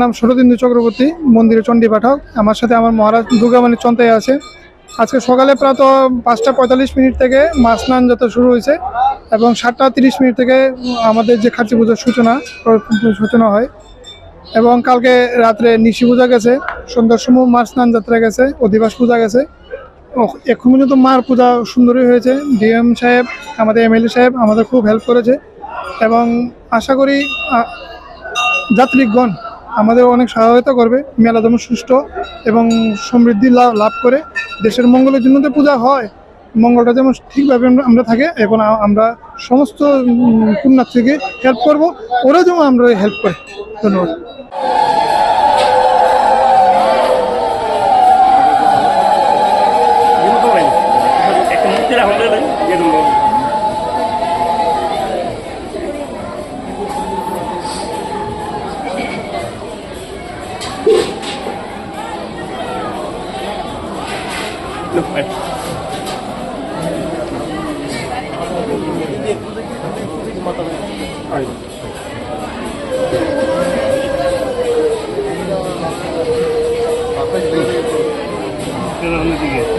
নাম শরদিন্দু চক্রবর্তী, মন্দিরে চণ্ডী পাঠক। আমার সাথে আমার মহারাজ দুর্গামণি চন্তাই আছে। আজকে সকালে প্রাত পাঁচটা পঁয়তাল্লিশ মিনিট থেকে মাছ স্নান যাত্রা শুরু হয়েছে এবং সাতটা তিরিশ মিনিট থেকে আমাদের যে খার্চি পুজোর সূচনা সূচনা হয়। এবং কালকে রাত্রে নিশি পূজা গেছে, সন্ধ্যার সময় মার স্নান যাত্রা গেছে, অধিবাস পূজা গেছে। এখন পর্যন্ত মার পূজা সুন্দরই হয়েছে। ডিএম সাহেব, আমাদের এমএলএ সাহেব আমাদের খুব হেল্প করেছে। এবং আশা করি যাত্রীগণ আমাদের অনেক সহায়তা করবে মেলা যেমন সুষ্ঠু এবং সমৃদ্ধি লাভ করে। দেশের মঙ্গলের জন্য তো পূজা হয়। মঙ্গলটা যেমন ঠিকভাবে আমরা- থাকে, এখন আমরা সমস্ত পুণ্যার্থীকে হেল্প করব। ওরা যেমন আমরা হেল্প করি। ধন্যবাদ। Look at Aynen. Kenarını diye.